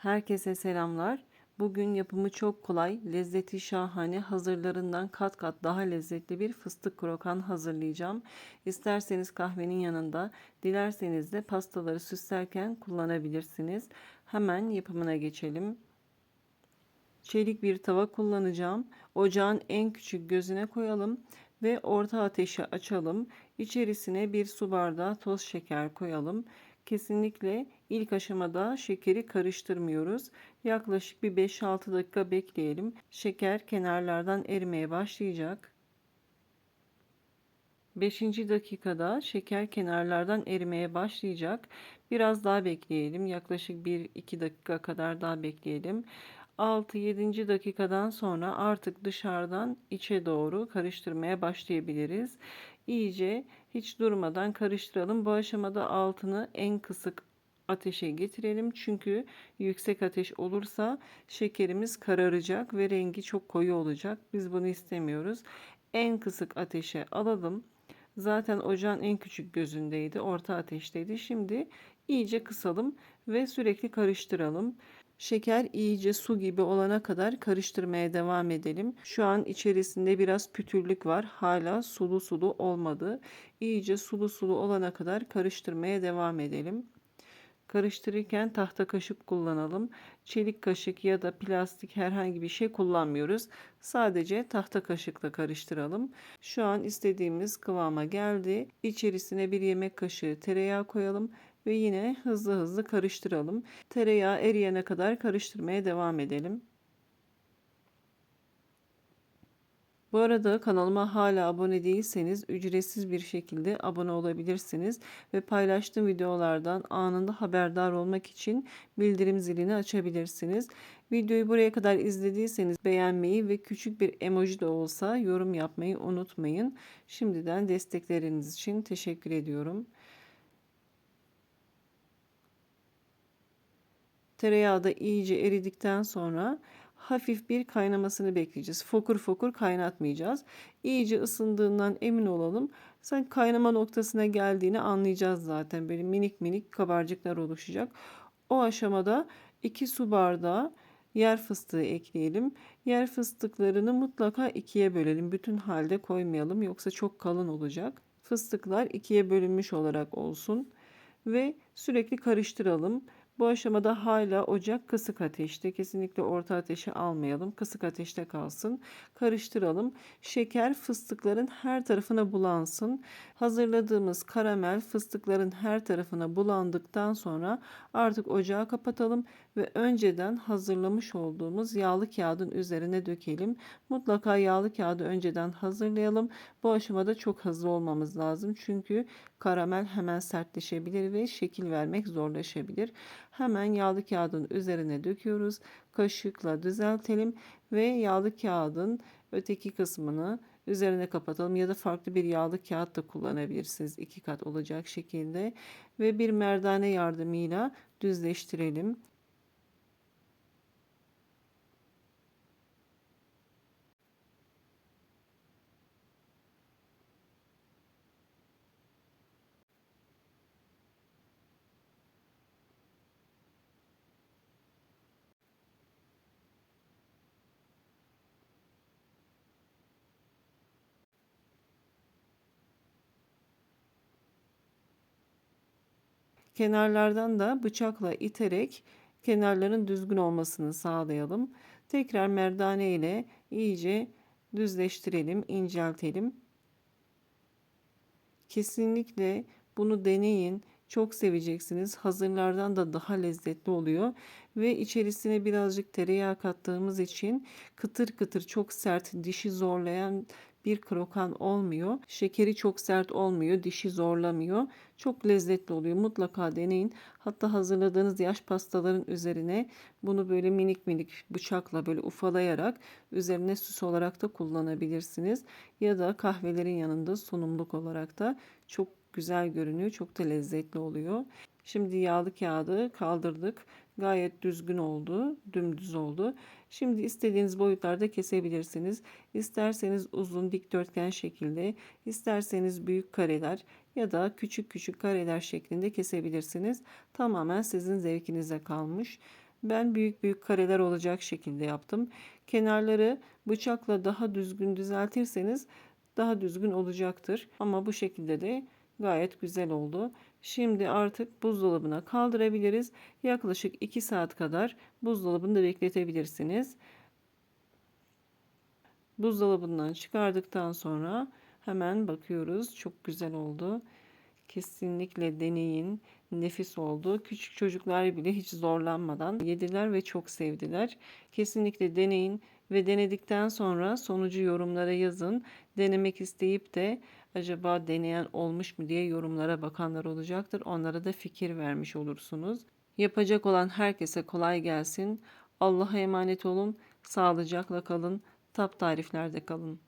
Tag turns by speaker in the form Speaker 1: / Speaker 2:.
Speaker 1: Herkese selamlar. Bugün yapımı çok kolay, lezzeti şahane, hazırlarından kat kat daha lezzetli bir fıstık krokan hazırlayacağım. İsterseniz kahvenin yanında, dilerseniz de pastaları süslerken kullanabilirsiniz. Hemen yapımına geçelim. Çelik bir tava kullanacağım. Ocağın en küçük gözüne koyalım ve orta ateşe açalım. İçerisine bir su bardağı toz şeker koyalım. Kesinlikle ilk aşamada şekeri karıştırmıyoruz. Yaklaşık bir 5-6 dakika bekleyelim. Şeker kenarlardan erimeye başlayacak. 5. dakikada şeker kenarlardan erimeye başlayacak. Biraz daha bekleyelim. Yaklaşık 1-2 dakika kadar daha bekleyelim. 6-7. dakikadan sonra artık dışarıdan içe doğru karıştırmaya başlayabiliriz. İyice hiç durmadan karıştıralım. Bu aşamada altını en kısık ateşe getirelim. Çünkü yüksek ateş olursa şekerimiz kararacak ve rengi çok koyu olacak. Biz bunu istemiyoruz. En kısık ateşe alalım. Zaten ocağın en küçük gözündeydi. Orta ateşteydi. Şimdi iyice kısalım ve sürekli karıştıralım. Şeker iyice su gibi olana kadar karıştırmaya devam edelim. Şu an içerisinde biraz pütürlük var. Hala sulu sulu olmadı. İyice sulu sulu olana kadar karıştırmaya devam edelim. Karıştırırken tahta kaşık kullanalım. Çelik kaşık ya da plastik herhangi bir şey kullanmıyoruz. Sadece tahta kaşıkla karıştıralım. Şu an istediğimiz kıvama geldi. İçerisine bir yemek kaşığı tereyağı koyalım ve yine hızlı hızlı karıştıralım. Tereyağı eriyene kadar karıştırmaya devam edelim. Bu arada kanalıma hala abone değilseniz ücretsiz bir şekilde abone olabilirsiniz ve paylaştığım videolardan anında haberdar olmak için bildirim zilini açabilirsiniz. Videoyu buraya kadar izlediyseniz beğenmeyi ve küçük bir emoji de olsa yorum yapmayı unutmayın. Şimdiden destekleriniz için teşekkür ediyorum. Tereyağı da iyice eridikten sonra hafif bir kaynamasını bekleyeceğiz. Fokur fokur kaynatmayacağız. İyice ısındığından emin olalım. Sen kaynama noktasına geldiğini anlayacağız zaten. Böyle minik minik kabarcıklar oluşacak. O aşamada 2 su bardağı yer fıstığı ekleyelim. Yer fıstıklarını mutlaka ikiye bölelim. Bütün halde koymayalım yoksa çok kalın olacak. Fıstıklar ikiye bölünmüş olarak olsun ve sürekli karıştıralım. Bu aşamada hala ocak kısık ateşte. Kesinlikle orta ateşe almayalım. Kısık ateşte kalsın. Karıştıralım. Şeker fıstıkların her tarafına bulansın. Hazırladığımız karamel fıstıkların her tarafına bulandıktan sonra artık ocağı kapatalım ve önceden hazırlamış olduğumuz yağlı kağıdın üzerine dökelim. Mutlaka yağlı kağıdı önceden hazırlayalım. Bu aşamada çok hızlı olmamız lazım. Çünkü karamel hemen sertleşebilir ve şekil vermek zorlaşabilir. Hemen yağlı kağıdın üzerine döküyoruz. Kaşıkla düzeltelim ve yağlı kağıdın öteki kısmını üzerine kapatalım ya da farklı bir yağlı kağıt da kullanabilirsiniz. iki kat olacak şekilde ve bir merdane yardımıyla düzleştirelim. Kenarlardan da bıçakla iterek kenarların düzgün olmasını sağlayalım. Tekrar merdane ile iyice düzleştirelim, inceltelim. Kesinlikle bunu deneyin. Çok seveceksiniz. Hazırlardan da daha lezzetli oluyor. Ve içerisine birazcık tereyağı kattığımız için kıtır kıtır çok sert dişi zorlayan bir krokan olmuyor. Şekeri çok sert olmuyor, dişi zorlamıyor. Çok lezzetli oluyor. Mutlaka deneyin. Hatta hazırladığınız yaş pastaların üzerine bunu böyle minik minik bıçakla böyle ufalayarak üzerine süs olarak da kullanabilirsiniz. Ya da kahvelerin yanında sunumluk olarak da çok güzel görünüyor. Çok da lezzetli oluyor. Şimdi yağlı kağıdı kaldırdık. Gayet düzgün oldu, dümdüz oldu. Şimdi istediğiniz boyutlarda kesebilirsiniz. İsterseniz uzun dikdörtgen şekilde, isterseniz büyük kareler ya da küçük küçük kareler şeklinde kesebilirsiniz. Tamamen sizin zevkinize kalmış. Ben büyük büyük kareler olacak şekilde yaptım. Kenarları bıçakla daha düzgün düzeltirseniz daha düzgün olacaktır. Ama bu şekilde de gayet güzel oldu. Şimdi artık buzdolabına kaldırabiliriz. Yaklaşık 2 saat kadar buzdolabında bekletebilirsiniz. Buzdolabından çıkardıktan sonra hemen bakıyoruz. Çok güzel oldu. Kesinlikle deneyin. Nefis oldu. Küçük çocuklar bile hiç zorlanmadan yediler ve çok sevdiler. Kesinlikle deneyin ve denedikten sonra sonucu yorumlara yazın. Denemek isteyip de acaba deneyen olmuş mu diye yorumlara bakanlar olacaktır. Onlara da fikir vermiş olursunuz. Yapacak olan herkese kolay gelsin. Allah'a emanet olun. Sağlıcakla kalın. Tap tariflerde kalın.